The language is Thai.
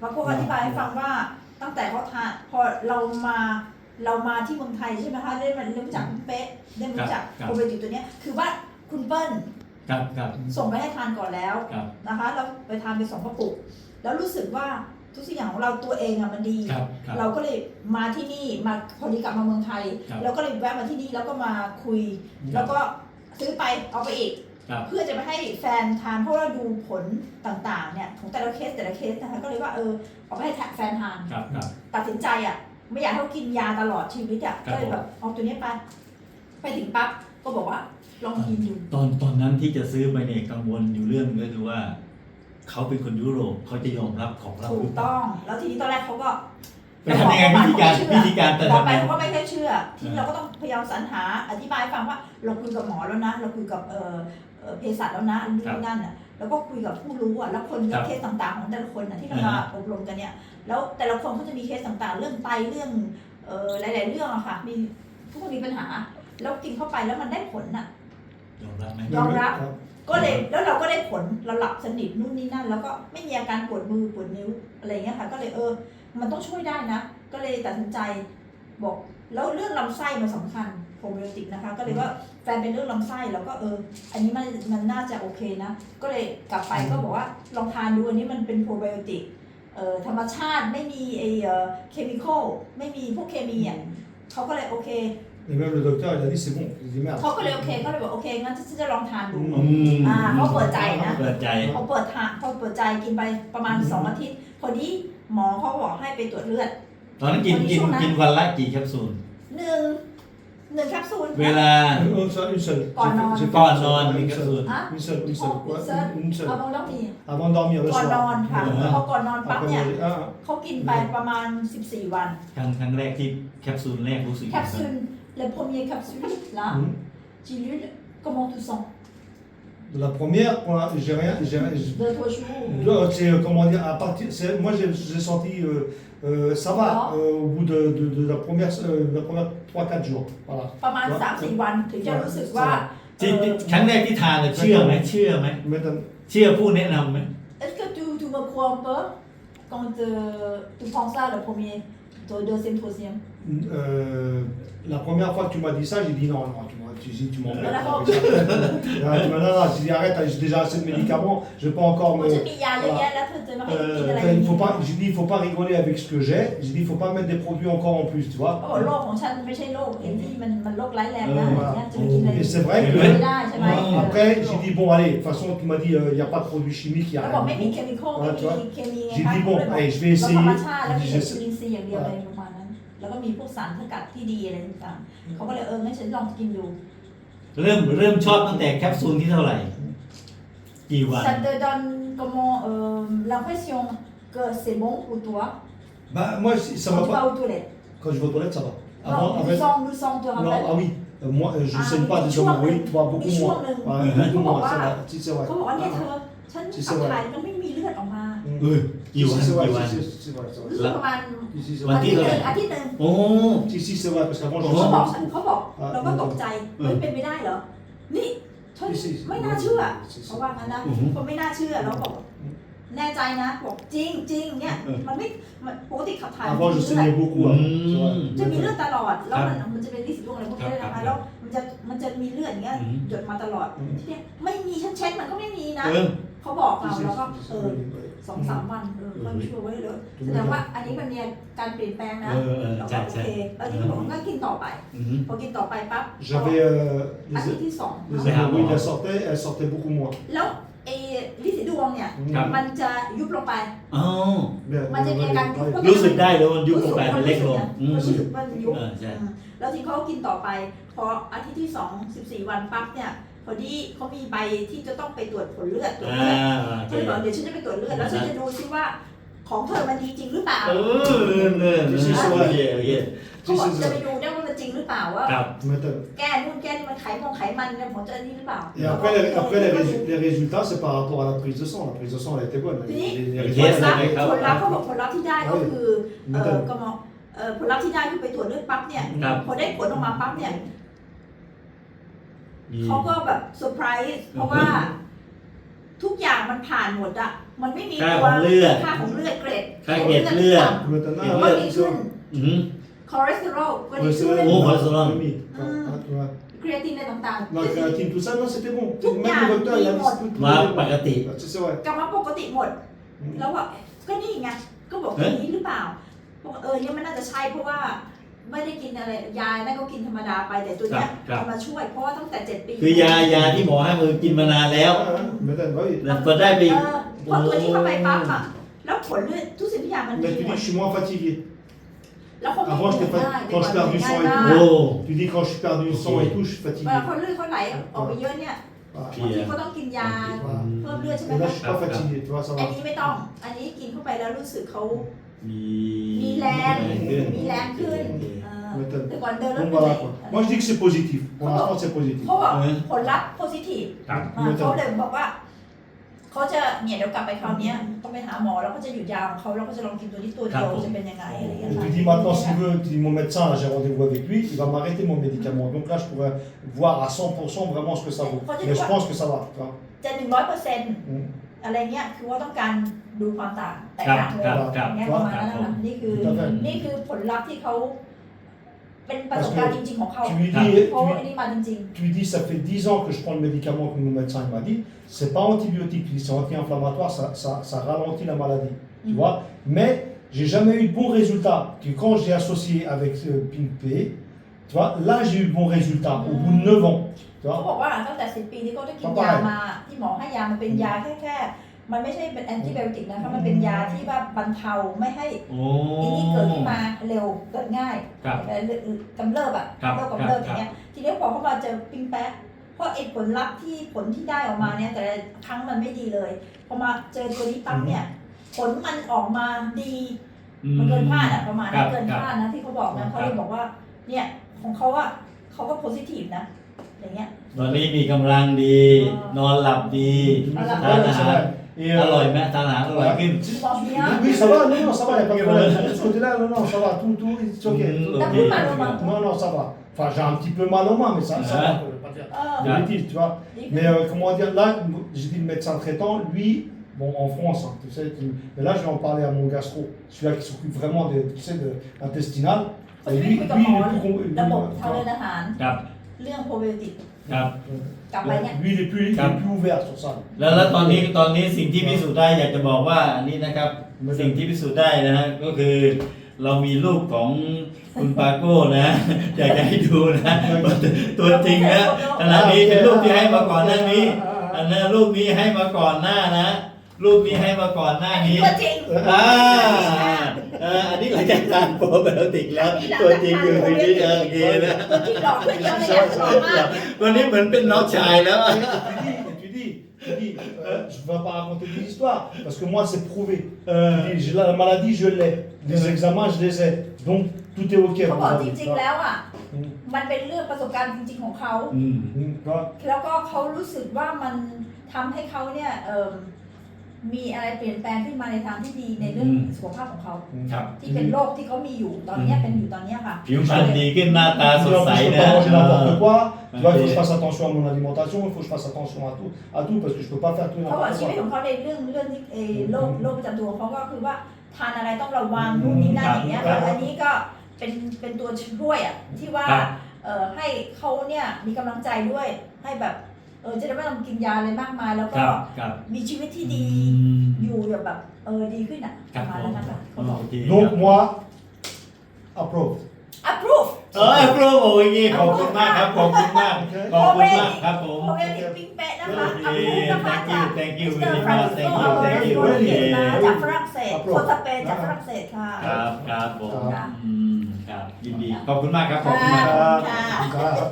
แล้วก็อธิบายให้ฟังว่าตั้งแต่เขาทานพอเรามาเรามาที่เมืองไทยใช่ไหมคะได้มารู้จักคุณเป๊ะได้มารู้จักครับโปรไบโอติกตัวเนี้ยคือว่าคุณเปิ้ลครับครับส่งไปให้ทานก่อนแล้วครับนะคะ เราไปทานไปสองกระปุก แล้วรู้สึกว่าทุกสิ่งอย่างของเราตัวเองอะมันดีครับครับเราก็เลยมาที่นี่มาพอดีกลับมาเมืองไทยครับเราก็เลยแวะมาที่นี่แล้วก็มาคุย แล้วก็ซื้อไปเอาไปอีกครับ เพื่อจะไปให้แฟนทานเพราะว่าดูผลต่างๆเนี่ยของแต่ละเคสแต่ละเคสนะคะก็เลยว่าเออเอาไปให้แฟนทานครับครับ ตัดสินใจอะไม่อยากให้เขากินยาตลอดชีวิตอะครับก็เลยแบบเอาตัวนี้ไปไปถึงปั๊บก็บอกว่าลองกินดูตอนตอนนั้นที่จะซื้อไปเนี่ยกังวลอยู่เรื่องก็คือว่าเขาเป็นคนยุโรปเขาจะยอมรับของเราถูหรืกอเปล่าต้อง แล้วทีนี้ตอนแรกเขาก็ ไปทำยังไงวิธีการวิธีการแต่หมอทำไปยังไงเขาก็ไม่ค่อยเชื่อ ทีนี้เออเราก็ต้องพยายามสรรหาอธิบายให้ฟังว่าเราคุยกับหมอแล้วนะ เราคุยกับเอ่อเอ่อเภสัชแล้วนะนู่นนี่นั่นอะแล้วก็คุยกับผู้รู้อะแล้วคนครับเคสต่างๆของแต่ละคนอะที่เรามาอบรมกันเนี่ยแล้วแต่ละคนเขาจะมีเคสต่างๆ เรื่องไตเรื่องเอ่อหลาย ๆ เรื่องอะค่ะ มีทุกคนมีปัญหา แล้วกินเข้าไปแล้วมันได้ผลน่ะยอมรับไหมยอมรับก็เลยแล้วเราก็ได้ผลเราหลับสนิทนู่นนี่นั่น แล้วก็ไม่มีอาการปวดมือปวดนิ้วอะไรเงี้ยค่ะ ก็เลยเออ มันต้องช่วยได้นะ ก็เลยตัดสินใจบอก แล้วเรื่องลำไส้มันสำคัญโปรไบโอติกนะคะ ก็เลยว่าแฟนเป็นเรื่องลำไส้แล้วก็เออ อันนี้มันมันน่าจะโอเคนะ ก็เลยกลับไปก็บอกว่าลองทานดูอันนี้มันเป็นโปรไบโอติกเอ่อธรรมชาติไม่มีไอเอ่อเคมีคอลไม่มีพวกเคมีอะเขาก็เลยโอเค Et même le docteur, il a dit c'est bon. J'ai dit merde. เขาก็เลยโอเคก็เลยบอกโอเคงั้นฉันจะลองทานดู อืมอ่าเขาเปิดใจนะ เปิดใจพอเปิดทางพอเปิดใจกินไปประมาณสองอาทิตย์พอดี หมอเขาบอกให้ไปตรวจเลือด ตอนนั้นกินกินกินวันละกี่แคปซูล หนึ่งหนึ่งแคปซูล เวลา Une seule, une seule. Quand J'ai on- fait- j'ai fait Quand une seule, on- une une seule. Hein Une seule, une seule. Oh, ouais, une seule. Une seule. เอาบางต้องมี Avant de dormir le ก่อน soir. นอนค่ะอ่าพอก่อนนอนปั๊บ Après เนี่ย manger. Ah, เขากินไปประมาณ 14 วัน ครั้งครั้งแรกที่แคปซูลแรกรู้สึกแคปซูล le premier capsule là ah. Mhm. dilule comment tu sens La première, pour la- j'ai rien. j'ai rien- j'ai- deux trois jours Là, C'est euh, comment dire, à partir, c'est- moi j'ai j'ai senti, euh, euh, ça va, Alors euh, au bout de, de, de la première, euh, la première 3-4 jours. Voilà. ประมาณ 3-4 วันถึงจะรู้สึกว่า ที่ที่ครั้งแรกที่ทานเลยเชื่อไหมเชื่อไหม Maintenant, เชื่อผู้แนะนำไหม Est-ce que tu, tu me crois un peu quand euh, tu penses ça le premier, le deuxième, troisième Euh, la première fois que tu m'as dit ça, j'ai dit non, non, tu m'as dit, tu m'en ah, Tu dit arrête, j'ai déjà assez de médicaments, je ne vais pas encore me. Euh, il faut pas, j'ai dit, il ne faut pas rigoler avec ce que j'ai, j'ai dit, il ne faut pas mettre des produits encore en plus, tu vois. Euh, Et c'est vrai que. Ah, après, j'ai dit, bon, allez, de toute façon, tu m'as dit, il n'y a pas de produits chimiques, il n'y a rien. J'ai dit, bon, allez, je vais essayer. ชาติแล้วมี J'ai เอ dit, ส je- ลินซีอย่างเดียวอะไรประมาณนั้นแล้วก็มีพวกสารสกัดที่ดีอะไรต่างๆเขาก็เลยเอองั้นฉันลองกินดูเริ่มเริ่มชอบตั้งแต่แคปซูลที่เท่าไหร่ กี่วัน Ça te donne comment euh, l'impression que c'est bon pour toi Bah, moi, si- ça quand m'a tu pas. vas aux toilettes Quand je vais aux toilettes, ça va. Non, Avant, le avec- sang, le sang te Non, rappelle ah oui, euh, moi, euh, je Ah, saigne mais pas tu des vois, hommes, oui, mais- toi, beaucoup mais tu moins. vois, mais- Ouais, mais- beaucoup moins, mais- c'est vrai. Si, c'est vrai. เขาบอกว่าเนี่ยเธอ ฉันที่ขับสวรรค์ถ่ายมันไม่ เออกี่ Si, วัน si, c'est vrai, กี่วัน si, si, c'est vrai, c'est รู้ vrai. สึกประมาณ Si, si, c'est วัน vrai. ที่เท่าไหร่ อาทิตย์หนึ่งโอ้ Si, si, c'est vrai, parce qu'avant, je โอ้เขาบอก savais. ฉันเขาบอกอ่าเราก็ตกใจอืมเฮ้ยเป็นไม่ได้เหรอ นี่ฉัน Si, si, si. ไม่น่าเชื่อ Si, si. เขาว่างั้นนะอือหือเขาไม่น่าเชื่อเราบอก แน่ใจนะบอกจริงจริงเนี่ย เออ มันไม่มันปกติขับถ่าย Avant, je มันมีเลือด saignais beaucoup. hein, Mm. c'est vrai. จะมีเลือดตลอด แล้วมันครับมันจะเป็นลิสิดวงอะไรพวกนี้ครับนะคะแล้วมันจะมันจะมีเลือดอย่างเงี้ยอืม หยดมาตลอดอืม ทีเนี้ยไม่มีฉันเช็คมันก็ไม่มีนะเออ เขาบอกเรา Si, si, แล้วก็ si, si, เออ oui, oui. สองสามวันเออค่อยช่วยไว้เลยอืมแสดงว่าอันนี้มันมีการเปลี่ยนแปลงนะเออเออเราใช่ก็โอใช่เคแล้วที่บอกว่างั้นกินต่อไปอือหือพอกินต่อไปปั๊บ J'avais. euh, อาทิต les ย์ที่สอง les Mais avant. hémorroïdes, elles sortaient, elles sortaient beaucoup moins. แล้วไอ้ลิสิดวงเนี่ยครับมันจะยุบลงไปอ๋อ Mais, มันจะมีอาการยุบ ouais. รู้สึกได้เลยมันยุบลงไปมันเล็กลงอืมรู้สึกมันยุบเออใช่อืมแล้วที่เขากินต่อไป พออาทิตย์ที่สองสิบสี่วันปั๊บเนี่ย พอดีเขามีใบที่จะต้องไปตรวจผลเลือดตรวจอ่าเลือดโอเขาเคเลยบอกเดี๋ยวฉันจะไปตรวจเลือดแล้วฉันจะดูซิว่าของเธอมันดีจริงหรือเปล่าเออเริ่มเริ่มเริ่มโอเคโอเคเขาบอกจะไปดูเนี่ยว่ามันจริงหรือเปล่าว่า ครับ Maintenant. แก้นู่นแก้นี่มันไขมงไขมันเนี่ยผมจะอันนี้หรือเปล่า Et après, les, après les, résu- les résultats, c'est par rapport à la prise de sang. La prise de sang, elle était bonne. Les, Oui. les- les ผผลลลัลัพพธ์ธ์ผลลัพธ์เขาบอกผลลัพธ์ที่ได้ก็คือ เออ Maintenant. ก็มองเออผลลัพธ์ที่ได้คือไปตรวจเลือดปั๊บเนี่ยครับ พอได้ผลออกมาปั๊บเนี่ยมี เขาก็แบบเซอร์ไพรส์เพราะว่า ทุกอย่างมันผ่านหมดอะมันไม่มีค่าตัวของเลือดค่าของเลือดเกรดคถ้าเกล็ดเลือด Maintenant, ก็ là, มี ils ขึ้น sont- อืมคอเลสเตอรอลก็ดี Ouais, ขึ้ c'est น vrai. Oh, cholestérol. Oui. Ah. Ah, tu vois. ครีเอตินอะไรต่างๆ La créatine, tout ça, non, c'était bon. Tout Même bien, le docteur, il a tout dit bon. tout- tout มา est bon. ปกติ Ah, C'est c'est vrai. กลับมาปกติหมด Mm. แล้วว่าก็นี่ไงก็บอกเอ๊ะ อย่างนี้หรือเปล่าบอกเออเนี่ยมันน่าจะใช่เพราะว่า ไม่ได้กินอะไรยานั่นก็กินธรรมดาไปแต่ตัวเนี้ยครับ เอามาช่วยเพราะว่าตั้งแต่เจ็ดปีคือยายาที่หมอให้มือกินมานานแล้ว Ah, ah, Maintenant, bah oui. แต่พอได้ไป เออพอตัวนี้เข้าไปปั๊บอะแล้วผลเลือดทุกสิ่งทุกอย่างมันดี Mais tu หม dis, ด je suis moins fatigué. แล้วเขาไม่ Avant, เหนื่ j'étais อยง่าย fatigué. Quand je perds du sang et ได้โอ้ tout. Tu dis, quand je suis perdu du sang et tout, je suis เว fatigué. ลาเขาเลือดเขาไหลออกไปเยอะเนี่ย Voilà. พี่บางทีอะเขาต้องกินยา Voilà. เพิ่มเลือดใช่ไหม Et là, คะ je suis pas fatigué, tu vois, ça อัน va. นี้ไม่ต้อง อันนี้กินเข้าไปแล้วรู้สึกเขา Donc Moi je dis que c'est positif. Maintenant, si mon médecin, là, j'ai rendez-vous avec il va m'arrêter mon médicament. Donc là, je pourrais voir à 100% vraiment ce que ça vaut. Mais je pense que ça va. จะหนึ่งร้อยเปอร์เซ็นต์ อะไรเงี้ยคือว่าต้องการดูความต่างแตก ครับ ต่างเลย ครับครับ อย่างเงี้ยประมาณนั้นนะคะนี่คือ Tout à fait. นี่คือผลลัพธ์ที่เขาเป็นประสบการณ์จริง ๆ ของเขา Tu lui dis, เพราะ tu ว่า lui- อันนี้มาจริง tu lui dis, ça fait 10 ans que je prends le médicament que mon médecin il m'a dit, c'est pas antibiotique, il dit, c'est anti-inflammatoire, ça, ça, ça ralentit la maladie. Tu Mhm. vois Mais j'ai jamais eu de bon résultat. Que quand j'ai associé avec euh, Pink P, tu vois, là j'ai eu de bons résultats au bout de 9 ans. Tu ๆเขา vois บอกว่าตั้งแต่สิบปีที่เขาได้กินเข้าไปยามา ที่หมอให้ยามันเป็นยาแค่แค่มันไม่ใช่เป็นแอนติไบโอติกนะคะมันเป็นยาที่ว่าบรรเทาไม่ให้โอ้ ไอ้นี่เกิดขึ้นมาเร็วเกิดง่ายครับเอ่อกำเริบอะครับโรคกำเริบครับอย่างเงี้ยทีนี้พอเขามาเจอปิ้งแป๊ะเพราะไอ้ผลลัพธ์ที่ผลที่ได้ออกมาเนี่ยแต่ละครั้งมันไม่ดีเลยพอมาเจอตัวนี้ปั๊บเนี่ยผลมันออกมาดี มันเกินคาดอะประมาณครันั้นบเกินครับคาดนะที่เขาบอกนะเขาเลยบอกว่าเนี่ย ของเขาอะเขาก็โพซิทีฟนะ อย่างเงี้ย ตอนนี้มีกำลังดี อ๋อ นอนหลับดี Voilà. ทานอาหาร Et, อ euh, ร่อยไหมทานอาหารอร่อยขึ้น มองเนี้ย Oui, ça va, non, non, ça va, il n'y a pas de problème. De ce côté-là, non, non, ça va, tout, tout, c'est ok. Mm, T'as ok, plus mal au ok. ventre Non, non, ça va. Enfin, j'ai un petit peu mal aux mains, mais ça, ça Ah. va, je vais pas dire. เออ Yeah. de bêtises, tu vois. ดีขึ้น Mais euh, comment dire, là, j'ai dit le médecin traitant, lui, bon, en France, hein, tu sais, tu- mais là, je vais en parler à mon gastro, celui-là qui s'occupe vraiment de, tu sais, de l'intestinal. เขา Et จะไม่ lui, คุ lui, ยกับ il หมอ est plus com- lui, ระบบ tu ทาง vois. เดินอาหาร ครับ เรื่องโปรไบโอติกครับ กลับไปเนี่ย Lui, il est plus, il Cap. est plus ouvert sur ça. แล้วแล้วตอนนี้ตอนนี้สิ่งที่พิสูจน์ได้อยากจะบอกว่าอันนี้นะครับสิ่งที่พิสูจน์ได้นะฮะก็คือ เรามีรูปของคุณปาโก้นะ อยากจะให้ดูนะ ตัวจริงนะขณะนี้เป็นรูปที่ให้มาก่อนหน้านี้อันนั้นรูปนี้ให้มาก่อนหน้านะ รูปนี้ให้มาก่อนหน้านี้ตัวจริงอ่าเอออันนี้หลังจากทานโปรไบโอติกแล้ว ตัวจริงอยู่ตรงนี้เออโอเคนะตัวจริงหลอกขึ้นเยอะเลยเนี่ยหลอกมากวันนี้เหมือนเป็นน้องชายแล้ว Et tu dis, tu dis, euh, je ne vais pas raconter des histoires, parce que moi, c'est prouvé. Euh. Tu dis, j'ai la, la maladie, je l'ai. Les examens, je les ai. Donc, tout est OK. เขา mon บอกจ ami, ริง tu ๆ vois. แล้วอะอืมมันเป็นเรื่องประสบการณ์จริง ๆ ของเขาอืม Mm, tu vois. แล้วก็เขารู้สึกว่ามันทำให้เขาเนี่ยเอิ่ม มีอะไรเปลี่ยนแปลงขึ้นมาในทางที่ดีในเรื่องอืม สุขภาพของเขาครับ ที่เป็นโรคที่เขามีอยู่ตอนเนี้ยเป็นอยู่ตอนเนี้ยค่ะ ผิวพรรณดีขึ้นหน้าตาส Je ด ne ใส peux นะ pas manger n'importe quoi. Tu vois, il faut Ok. que je fasse attention à mon alimentation, il faut que je fasse attention à tout, à tout parce que je ne peux pas faire tout et เขาบอก n'importe ชีวิต quoi. ของเขาในเรื่องเรื่องที่เออโรคอืมโรคประจำตัวของเขาก็คือว่าทานอะไรต้องระวังอืมนู่นนี่นั่นครับอย่างเงี้ยครัค่ะบอันนี้ก็เป็นเป็นตัวช่วยอะที่ว่าครับ เอ่อให้เขาเนี่ยมีกำลังใจด้วยให้แบบ เออจะได้ไม่ต้องกินยาอะไรมากมายแล้วคก็รับครับมีชีวิตที่ดีอืม อยู่แบบเออดีขึ้นอะปครัระบมาณผนั้นมนะคะเขาบอก โอเค Donc, moi, approve. approve เออครูโอ้ยงี้ขอบคุณมากครับขอบคุณมากขอบคุณมากครับผมโปรเวติกปิ้งเป๊ะนะคะ โอเค approve นะคะ thank you thank you จาก very much thank you thank you โอโอเคเคนะจากฝรั่งเศส Approve คนสเปนจากฝรั่งเศสค่ะ ครับครับผมครับ อืมครับยินดีขอบคุณมากครับขอบค่ะคุณมากค่ะ Ah,